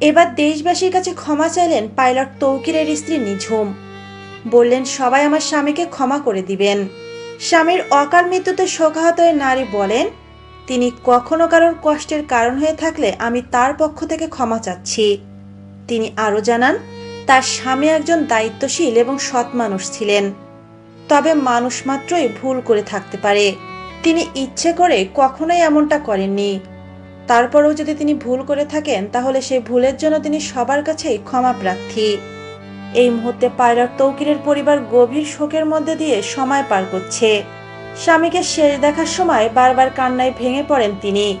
এবার দেশবাসীর কাছে ক্ষমা চাইলেন পাইলট তৌকিরের স্ত্রী নিঝুম। বললেন, সবাই আমার স্বামীকে ক্ষমা করে দিবেন। স্বামীর অকাল মৃত্যুতে শোকাহত নারী বলেন, তিনি কখনো কারোর কষ্টের কারণ হয়ে থাকলে আমি তার পক্ষ থেকে ক্ষমা চাচ্ছি। তিনি আরও জানান, তার স্বামী একজন দায়িত্বশীল এবং সৎ মানুষ ছিলেন। তবে মানুষ মাত্রই ভুল করে থাকতে পারে। তিনি ইচ্ছে করে কখনোই এমনটা করেননি। তারপরেও যদি তিনি ভুল করে থাকেন, তাহলে সেই ভুলের জন্য তিনি সবার কাছেই ক্ষমা প্রার্থী। এই মুহূর্তে পায়লট তৌকিরের পরিবার গভীর শোকের মধ্যে দিয়ে সময় পার করছে। স্বামীকে শেষ দেখার সময় বারবার কান্নায় ভেঙে পড়েন তিনি।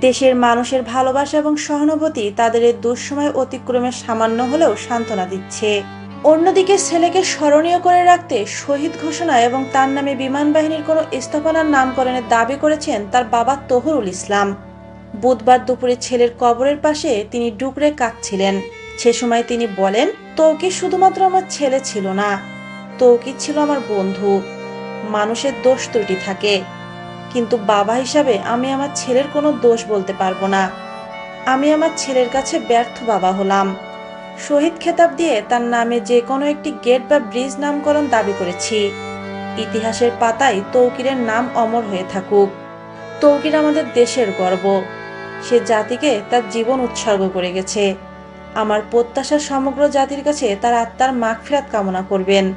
দেশের মানুষের ভালোবাসা এবং সহানুভূতি তাদের এই দুঃসময় অতিক্রমে সামান্য হলেও সান্ত্বনা দিচ্ছে। অন্যদিকে ছেলেকে স্মরণীয় করে রাখতে শহীদ ঘোষণা এবং তার নামে বিমান বাহিনীর কোনো স্থাপনার নামকরণের দাবি করেছেন তার বাবা তহরুল ইসলাম। বুধবার দুপুরে ছেলের কবরের পাশে তিনি ডুকরে কাঁদছিলেন। সে সময় তিনি বলেন তৌকি শুধুমাত্র আমার ছেলে ছিল না তৌকি ছিল আমার বন্ধু? মানুষের দোষ ত্রুটি থাকে। কিন্তু বাবা হিসাবে আমি আমার ছেলের কোনো দোষ বলতে পারব না। আমি আমার ছেলের কাছে ব্যর্থ বাবা হলাম। শহীদ খেতাব দিয়ে তার নামে যে কোনো একটি গেট বা ব্রিজ নামকরণ দাবি করেছি। ইতিহাসের পাতায় তৌকিরের নাম অমর হয়ে থাকুক। তৌকির আমাদের দেশের গর্ব। সে জাতিকে তার জীবন উৎসর্গ করে গেছে। আমার প্রত্যাশা সমগ্র জাতির কাছে তার আত্মার মাগফিরাত কামনা করবেন।